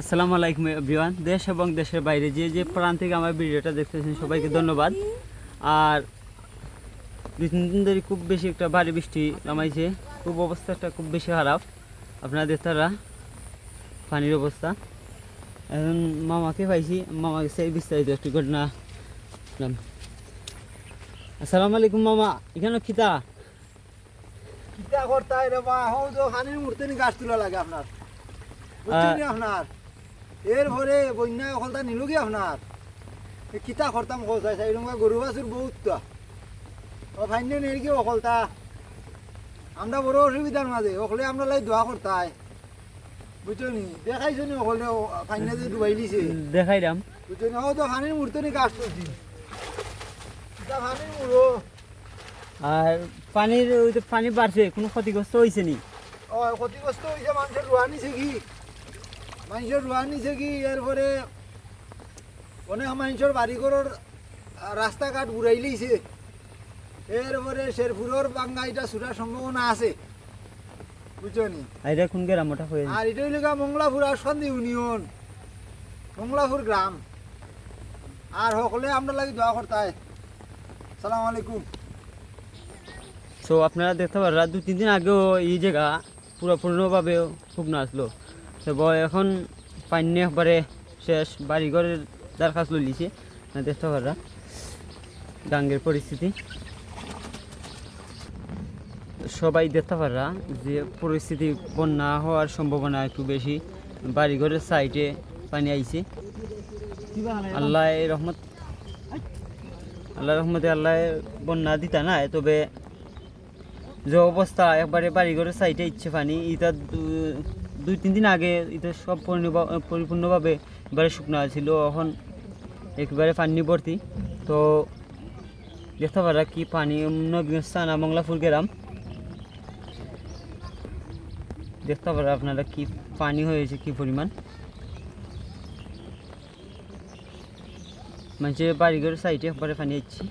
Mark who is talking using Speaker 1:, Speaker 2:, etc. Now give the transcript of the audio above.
Speaker 1: আসসালামু আলাইকুম এভরিওয়ান। দেশ এবং দেশের বাইরে যে যে প্রাণ থেকে আমার ভিডিওটা দেখতেছেন, সবাইকে ধন্যবাদ। আর দুই তিন দিন ধরে খুব বেশি একটা ভারী বৃষ্টি নামাইছে খুব অবস্থাটা খুব বেশি খারাপ। আপনারা দেখতারা পানির অবস্থা। এখন মামাকে পাইছি। মামাকে সেই বিস্তারিত একটি ঘটনা। আসসালামু আলাইকুম মামা, এখানে খিতা?
Speaker 2: কিতা করতাই রে বা হও মূর্তি গাছ তোলা লাগে আপনার। আপনার। এর বন্যা অকলতা নিল কি আপনার কিতা করতাম কোথায় চাই গরু বাছুর বহুত ও ফাইন নেই কি অকলতা। আমরা বড় অসুবিধার মাঝে অকলে আমরা লাই দোয়া করতাই বুঝছ নি? দেখাইছো নি অকলে ফাইনে যে ডুবাই দিছে?
Speaker 1: দেখাইলাম
Speaker 2: বুঝছ নি? হও তো খানির মূর্তি নি গাছ তুলছি কিতা খানির
Speaker 1: আর পানির ওই পানি বাড়ছে কোনো ক্ষতিগ্রস্ত হয়েছে নি?
Speaker 2: ক্ষতিগ্রস্ত হয়েছে মানুষের রোয়া নিছে কি? মানুষের রোয়া নিছে কি এরপরে অনেক মানুষের বাড়ি ঘরের রাস্তাঘাট ঘুরাই লইছে এরপরে শেরপুরের বাঙ্গা এটা ছুটার সম্ভাবনা আছে। বুঝছ নি?
Speaker 1: আর এটা কোন হয়ে
Speaker 2: আর এটা হইলে মংলাপুর আর সন্ধি ইউনিয়ন। মংলাপুর গ্রাম আর সকলে আমরা লাগি দোয়া করতাই সালাম আলাইকুম।
Speaker 1: সো আপনারা দেখতে পারেন দু তিন দিন আগেও এই জায়গা পুরো পূর্ণভাবে শুকনো আসলো তো এখন পানি একবারে শেষ। বাড়িঘরের দরখাস্ত লিছে দেখতে পারা ডাঙ্গের পরিস্থিতি। সবাই দেখতে পারা যে পরিস্থিতি বন্যা হওয়ার সম্ভাবনা একটু বেশি, বাড়িঘরের সাইডে পানি আইছে। আল্লাহ রহমত, আল্লাহ রহমতে আল্লাহ বন্যা দিতা না, তবে যে অবস্থা, একবারে বাড়িঘরের সাইডে ইচ্ছে পানি, ইটা দুই, তিন দিন আগে এটা সব পরিপূর্ণভাবে এবারে শুকনো ছিল এখন একবারে পানি ভর্তি। তো দেখতে পারা কি পানি নবীস্থান মংলাপুর গ্রাম। দেখতে পারা আপনারা কি পানি হয়েছে, কি পরিমাণ। মানুষের বাড়িঘরের সাইডে একবারে পানি যাচ্ছি